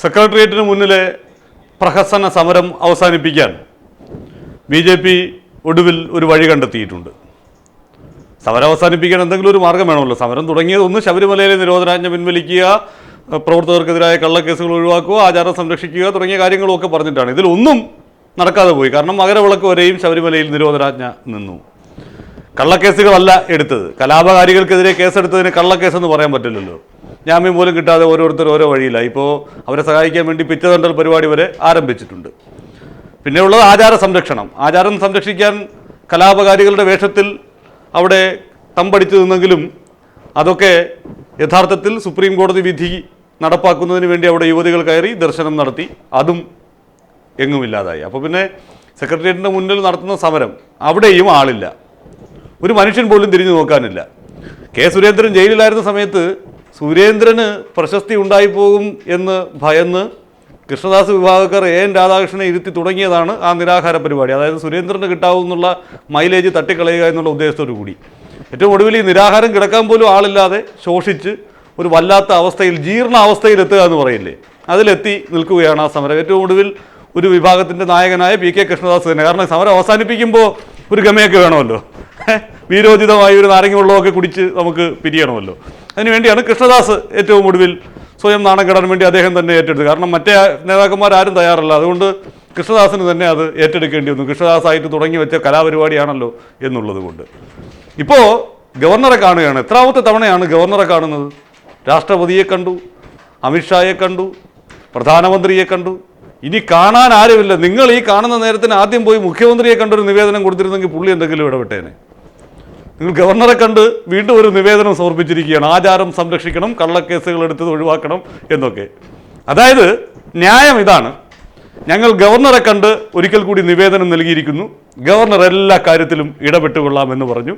സെക്രട്ടേറിയറ്റിന് മുന്നിലെ പ്രഹസന സമരം അവസാനിപ്പിക്കാൻ ബി ജെ പി ഒടുവിൽ ഒരു വഴി കണ്ടെത്തിയിട്ടുണ്ട്. സമരം അവസാനിപ്പിക്കാൻ എന്തെങ്കിലും ഒരു മാർഗം വേണമല്ലോ. സമരം തുടങ്ങിയത് ഒന്ന് ശബരിമലയിലെ നിരോധനാജ്ഞ പിൻവലിക്കുക പ്രവർത്തകർക്കെതിരായ കള്ളക്കേസുകൾ ഒഴിവാക്കുക ആചാരം സംരക്ഷിക്കുക തുടങ്ങിയ കാര്യങ്ങളൊക്കെ പറഞ്ഞിട്ടാണ്. ഇതിലൊന്നും നടക്കാതെ പോയി. കാരണം മകരവിളക്ക് വരെയും ശബരിമലയിൽ നിരോധനാജ്ഞ നിന്നു. കള്ളക്കേസുകളല്ല എടുത്തത്. കലാപകാരികൾക്കെതിരെ കേസെടുത്തതിന് കള്ളക്കേസെന്ന് പറയാൻ പറ്റില്ലല്ലോ. ജാമ്യം പോലും കിട്ടാതെ ഓരോരുത്തർ ഓരോ വഴിയില്ല. ഇപ്പോൾ അവരെ സഹായിക്കാൻ വേണ്ടി പിറ്റതണ്ടൽ പരിപാടി വരെ ആരംഭിച്ചിട്ടുണ്ട്. പിന്നെ ഉള്ളത് ആചാര സംരക്ഷണം. ആചാരം സംരക്ഷിക്കാൻ കലാപകാരികളുടെ വേഷത്തിൽ അവിടെ തമ്പടിച്ചു നിന്നെങ്കിലും അതൊക്കെ യഥാർത്ഥത്തിൽ സുപ്രീം കോടതി വിധി നടപ്പാക്കുന്നതിന് വേണ്ടി അവിടെ യുവതികൾ കയറി ദർശനം നടത്തി. അതും എങ്ങുമില്ലാതായി. അപ്പോൾ പിന്നെ സെക്രട്ടേറിയറ്റിന്റെ മുന്നിൽ നടത്തുന്ന സമരം അവിടെയും ആളില്ല. ഒരു മനുഷ്യൻ പോലും തിരിഞ്ഞു നോക്കാനില്ല. കെ സുരേന്ദ്രൻ ജയിലിലായിരുന്ന സമയത്ത് സുരേന്ദ്രന് പ്രശസ്തി ഉണ്ടായിപ്പോകും എന്ന് ഭയന്ന് കൃഷ്ണദാസ് വിഭാഗക്കാർ എ എൻ രാധാകൃഷ്ണനെ ഇരുത്തി തുടങ്ങിയതാണ് ആ നിരാഹാര പരിപാടി. അതായത് സുരേന്ദ്രന് കിട്ടാവുന്നുള്ള മൈലേജ് തട്ടിക്കളയുക എന്നുള്ള ഉദ്ദേശത്തോടു കൂടി. ഏറ്റവും ഒടുവിൽ ഈ നിരാഹാരം കിടക്കാൻ പോലും ആളില്ലാതെ ശോഷിച്ച് ഒരു വല്ലാത്ത അവസ്ഥയിൽ ജീർണ അവസ്ഥയിൽ എത്തുക എന്ന് പറയില്ലേ? അതിലെത്തി നിൽക്കുകയാണ് ആ സമരം. ഏറ്റവും ഒടുവിൽ ഒരു വിഭാഗത്തിന്റെ നായകനായ പി കെ കൃഷ്ണദാസ് തന്നെ. കാരണം സമരം അവസാനിപ്പിക്കുമ്പോൾ ഒരു ഗമയൊക്കെ വേണമല്ലോ. വീരോചിതമായ ഒരു നാരങ്ങ വെള്ളമൊക്കെ കുടിച്ച് നമുക്ക് പിരിയണമല്ലോ. അതിനുവേണ്ടിയാണ് കൃഷ്ണദാസ് ഏറ്റവും ഒടുവിൽ സ്വയം നാണം കെടാൻ വേണ്ടി അദ്ദേഹം തന്നെ ഏറ്റെടുത്തു കാരണം മറ്റേ നേതാക്കന്മാർ ആരും തയ്യാറല്ല. അതുകൊണ്ട് കൃഷ്ണദാസിന് തന്നെ അത് ഏറ്റെടുക്കേണ്ടി വന്നു. കൃഷ്ണദാസായിട്ട് തുടങ്ങി വെച്ച കലാപരിപാടിയാണല്ലോ എന്നുള്ളത് കൊണ്ട്. ഇപ്പോൾ ഗവർണറെ കാണുകയാണ്. എത്രാമത്തെ തവണയാണ് ഗവർണറെ കാണുന്നത്? രാഷ്ട്രപതിയെ കണ്ടു അമിത്ഷായെ കണ്ടു പ്രധാനമന്ത്രിയെ കണ്ടു. ഇനി കാണാൻ ആരുമില്ല. നിങ്ങൾ ഈ കാണുന്ന നേരത്തിന് ആദ്യം പോയി മുഖ്യമന്ത്രിയെ കണ്ടൊരു നിവേദനം കൊടുത്തിരുന്നെങ്കിൽ പുള്ളി എന്തെങ്കിലും ഇടപെട്ടേനെ. നിങ്ങൾ ഗവർണറെ കണ്ട് വീണ്ടും ഒരു നിവേദനം സമർപ്പിച്ചിരിക്കുകയാണ്. ആചാരം സംരക്ഷിക്കണം കള്ളക്കേസുകൾ എടുത്തത് ഒഴിവാക്കണം എന്നൊക്കെ. അതായത് ന്യായം ഇതാണ്. ഞങ്ങൾ ഗവർണറെ കണ്ട് ഒരിക്കൽ കൂടി നിവേദനം നൽകിയിരിക്കുന്നു. ഗവർണർ എല്ലാ കാര്യത്തിലും ഇടപെട്ടുകൊള്ളാമെന്ന് പറഞ്ഞു.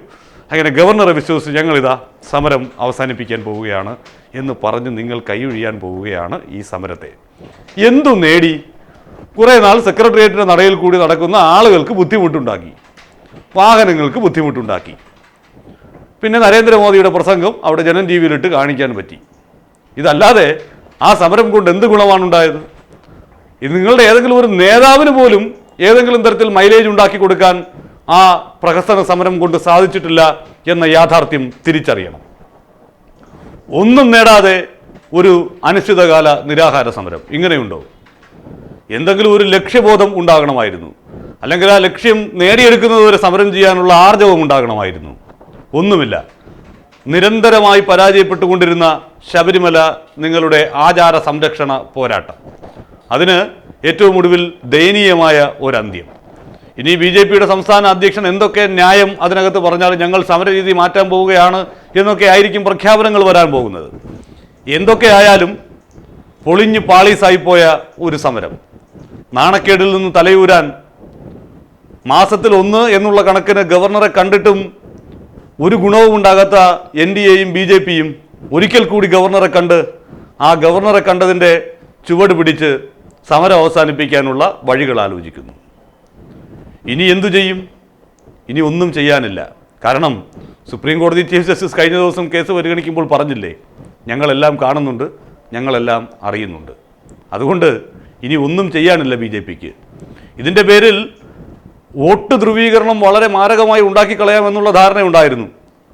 അങ്ങനെ ഗവർണറെ വിശ്വസിച്ച് ഞങ്ങളിതാ സമരം അവസാനിപ്പിക്കാൻ പോവുകയാണ് എന്ന് പറഞ്ഞ് നിങ്ങൾ കൈയൊഴിയാൻ പോവുകയാണ് ഈ സമരത്തെ. എന്തു നേടി കുറേ നാൾ സെക്രട്ടേറിയറ്റിന്റെ നടയിൽ കൂടി നടക്കുന്ന ആളുകൾക്ക് ബുദ്ധിമുട്ടുണ്ടാക്കി. വാഹനങ്ങൾക്ക് ബുദ്ധിമുട്ടുണ്ടാക്കി. പിന്നെ നരേന്ദ്രമോദിയുടെ പ്രസംഗം അവിടെ ജനം ടി വിയിലിട്ട് കാണിക്കാൻ പറ്റി. ഇതല്ലാതെ ആ സമരം കൊണ്ട് എന്ത് ഗുണമാണ് ഉണ്ടായത് ഇത് നിങ്ങളുടെ ഏതെങ്കിലും ഒരു നേതാവിന് പോലും ഏതെങ്കിലും തരത്തിൽ മൈലേജ് ഉണ്ടാക്കി കൊടുക്കാൻ ആ പ്രഹസന സമരം കൊണ്ട് സാധിച്ചിട്ടില്ല എന്ന യാഥാർത്ഥ്യം തിരിച്ചറിയണം. ഒന്നും നേടാതെ ഒരു അനിശ്ചിതകാല നിരാഹാര സമരം ഇങ്ങനെയുണ്ടോ? എന്തെങ്കിലും ഒരു ലക്ഷ്യബോധം ഉണ്ടാകണമായിരുന്നു. അല്ലെങ്കിൽ ആ ലക്ഷ്യം നേടിയെടുക്കുന്നത് വരെ സമരം ചെയ്യാനുള്ള ആർജവം ഉണ്ടാകണമായിരുന്നു. ഒന്നുമില്ല. നിരന്തരമായി പരാജയപ്പെട്ടുകൊണ്ടിരുന്ന ശബരിമല നിങ്ങളുടെ ആചാര സംരക്ഷണ പോരാട്ടം. അതിന് ഏറ്റവും ഒടുവിൽ ദയനീയമായ ഒരന്ത്യം. ഇനി ബി ജെ പിയുടെ സംസ്ഥാന അധ്യക്ഷൻ എന്തൊക്കെ ന്യായം അതിനകത്ത് പറഞ്ഞാലും ഞങ്ങൾ സമരരീതി മാറ്റാൻ പോവുകയാണ് എന്നൊക്കെ ആയിരിക്കും പ്രഖ്യാപനങ്ങൾ വരാൻ പോകുന്നത്. എന്തൊക്കെ ആയാലും പൊളിഞ്ഞ് പാളീസായിപ്പോയ ഒരു സമരം. നാണക്കേടിൽ നിന്ന് തലയൂരാൻ മാസത്തിൽ ഒന്ന് എന്നുള്ള കണക്കിന് ഗവർണറെ കണ്ടിട്ടും ഒരു ഗുണവും ഉണ്ടാകാത്ത എൻ ഡി എയും ബി ജെ പിയും ഒരിക്കൽ കൂടി ഗവർണറെ കണ്ട് ആ ഗവർണറെ കണ്ടതിന്റെ ചുവട് പിടിച്ച് സമരം അവസാനിപ്പിക്കാനുള്ള വഴികൾ ആലോചിക്കുന്നു. ഇനി എന്തു ചെയ്യും? ഇനി ഒന്നും ചെയ്യാനില്ല. കാരണം സുപ്രീം കോടതി ചീഫ് ജസ്റ്റിസ് കഴിഞ്ഞ ദിവസം കേസ് പരിഗണിക്കുമ്പോൾ പറഞ്ഞില്ലേ ഞങ്ങളെല്ലാം കാണുന്നുണ്ട് ഞങ്ങളെല്ലാം അറിയുന്നുണ്ട്. അതുകൊണ്ട് ഇനി ഒന്നും ചെയ്യാനില്ല ബി ജെ പിക്ക്. ഇതിന്റെ പേരിൽ വോട്ട് ധ്രുവീകരണം വളരെ മാരകമായി ഉണ്ടാക്കിക്കളയാമെന്നുള്ള ധാരണയുണ്ടായിരുന്നു.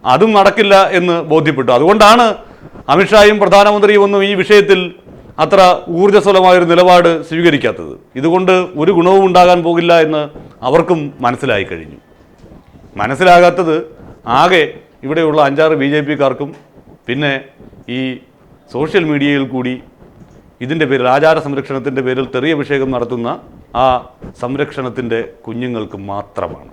അതും നടക്കില്ല എന്ന് ബോധ്യപ്പെട്ടു. അതുകൊണ്ടാണ് അമിത്ഷായും പ്രധാനമന്ത്രിയും ഒന്നും ഈ വിഷയത്തിൽ അത്ര ഊർജസ്വലമായൊരു നിലപാട് സ്വീകരിക്കാത്തത്. ഇതുകൊണ്ട് ഒരു ഗുണവും ഉണ്ടാകാൻ പോകില്ല എന്ന് അവർക്കും മനസ്സിലായി കഴിഞ്ഞു. മനസ്സിലാകാത്തത് ആകെ ഇവിടെയുള്ള അഞ്ചാറ് ബി ജെ പിക്കാർക്കും പിന്നെ ഈ സോഷ്യൽ മീഡിയയിൽ കൂടി ഇതിന്റെ പേരിൽ ആചാര സംരക്ഷണത്തിന്റെ പേരിൽ തെറിയ അഭിഷേകം നടത്തുന്ന ആ സംരക്ഷണത്തിന്റെ കുഞ്ഞുങ്ങൾക്ക് മാത്രമാണ്.